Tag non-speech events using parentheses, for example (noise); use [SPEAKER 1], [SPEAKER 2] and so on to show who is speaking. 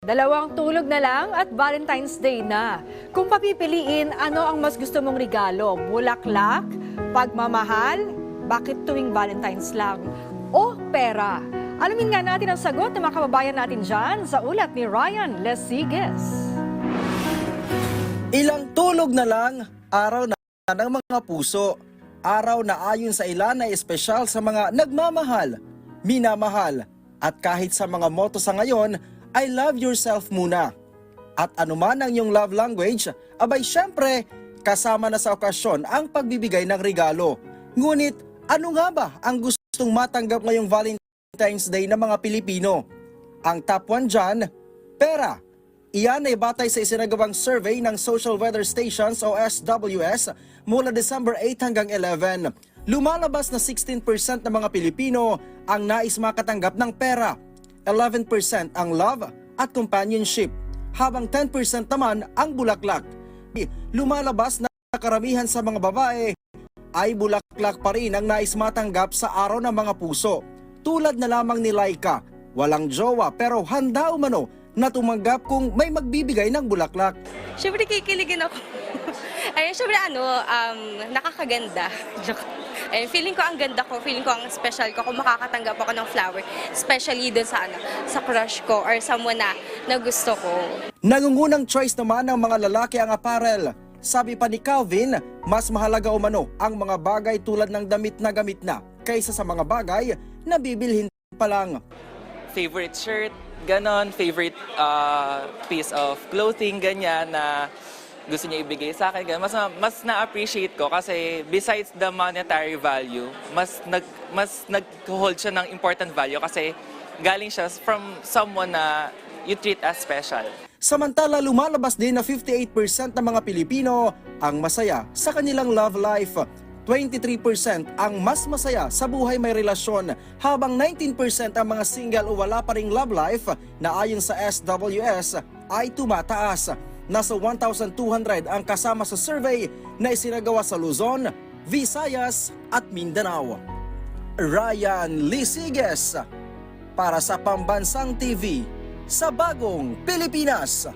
[SPEAKER 1] Dalawang tulog na lang at Valentine's Day na. Kung papipiliin, ano ang mas gusto mong regalo? Bulaklak? Pagmamahal? Bakit tuwing Valentine's lang? O pera? Alamin nga natin ang sagot ng mga kababayan natin dyan sa ulat ni Ryan Lesigues.
[SPEAKER 2] Ilang tulog na lang, araw na ng mga puso. Araw na ayon sa ilan ay espesyal sa mga nagmamahal, minamahal, at kahit sa mga moto sa ngayon, ay love yourself muna. At anuman ang iyong love language, abay syempre, kasama na sa okasyon ang pagbibigay ng regalo. Ngunit, ano nga ba ang gustong matanggap ngayong Valentine's Day ng mga Pilipino? Ang top 1 dyan, pera. Iyan ay batay sa isinagawang survey ng Social Weather Stations o SWS mula December 8 hanggang 11. Lumalabas na 16% ng mga Pilipino ang nais makatanggap ng pera, 11% ang love at companionship, habang 10% naman ang bulaklak. Lumalabas na karamihan sa mga babae ay bulaklak pa rin ang nais matanggap sa araw ng mga puso. Tulad na lamang ni Laika, walang jowa pero handa umano na tumanggap kung may magbibigay ng bulaklak.
[SPEAKER 3] Siyempre kikiligin ako. (laughs) Ayun, siyempre ano, um, nakakaganda. (laughs) Joke. Ayun, feeling ko ang ganda ko, feeling ko ang special ko kung makakatanggap ako ng flower. Especially dun sa ano, sa crush ko or someone na, na gusto ko.
[SPEAKER 2] Nangungunang choice naman ng mga lalaki ang apparel. Sabi pa ni Calvin, mas mahalaga umano ang mga bagay tulad ng damit na gamit na kaysa sa mga bagay na bibilhin pa lang.
[SPEAKER 4] favorite shirt, ganon, favorite uh, piece of clothing, ganyan, na gusto niya ibigay sa akin. Mas, mas na-appreciate ko kasi besides the monetary value, mas nag mas nag-hold siya ng important value kasi galing siya from someone na you treat as special.
[SPEAKER 2] Samantala lumalabas din na 58% ng mga Pilipino ang masaya sa kanilang love life. 23% ang mas masaya sa buhay may relasyon habang 19% ang mga single o wala pa ring love life na ayon sa SWS ay tumataas. Nasa 1,200 ang kasama sa survey na isinagawa sa Luzon, Visayas at Mindanao. Ryan Lisiges para sa Pambansang TV sa Bagong Pilipinas.